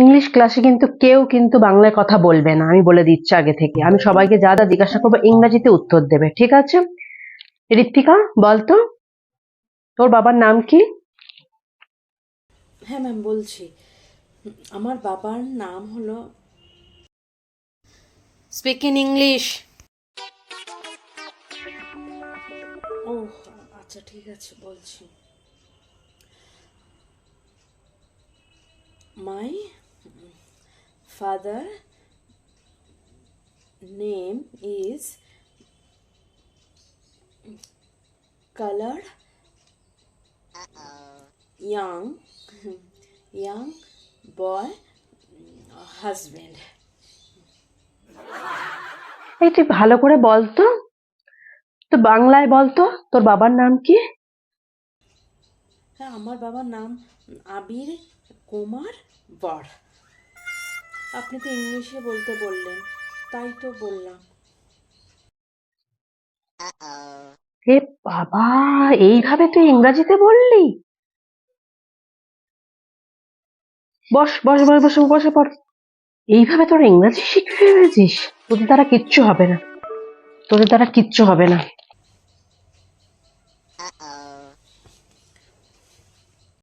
English ক্লাসে কিন্তু কেউ কিন্তু বাংলায় কথা বলবে না, আমি বলে দিচ্ছি আগে থেকে। আমি সবাইকে যা যা জিজ্ঞাসা করব ইংরাজিতে উত্তর দেবে, ঠিক আছে? ঋত্বিকা বলতো তোর বাবার নাম কি? হ্যাঁ ম্যাম বলছি। আমার বাবার নাম হলো স্পিক ইন ইংলিশ ও আচ্ছা ঠিক আছে, বলছি। My father name is colour young young boy husband. এই তুই ভালো করে বলতো তো। বাংলায় বলতো তোর বাবার নাম কি? হ্যাঁ আমার বাবার নাম আবির কুমার বর। আপনি তো ইংলিশে বলতে বললেন, তাই তো বললাম। এ বাবা, এইভাবে তুই ইংরাজিতে বললি? বস বস বস, বসে বসে পড়। এইভাবে তোর ইংরাজি শিখে ফেলেছিস তোদের দ্বারা কিচ্ছু হবে না। তোদের দ্বারা কিচ্ছু হবে না।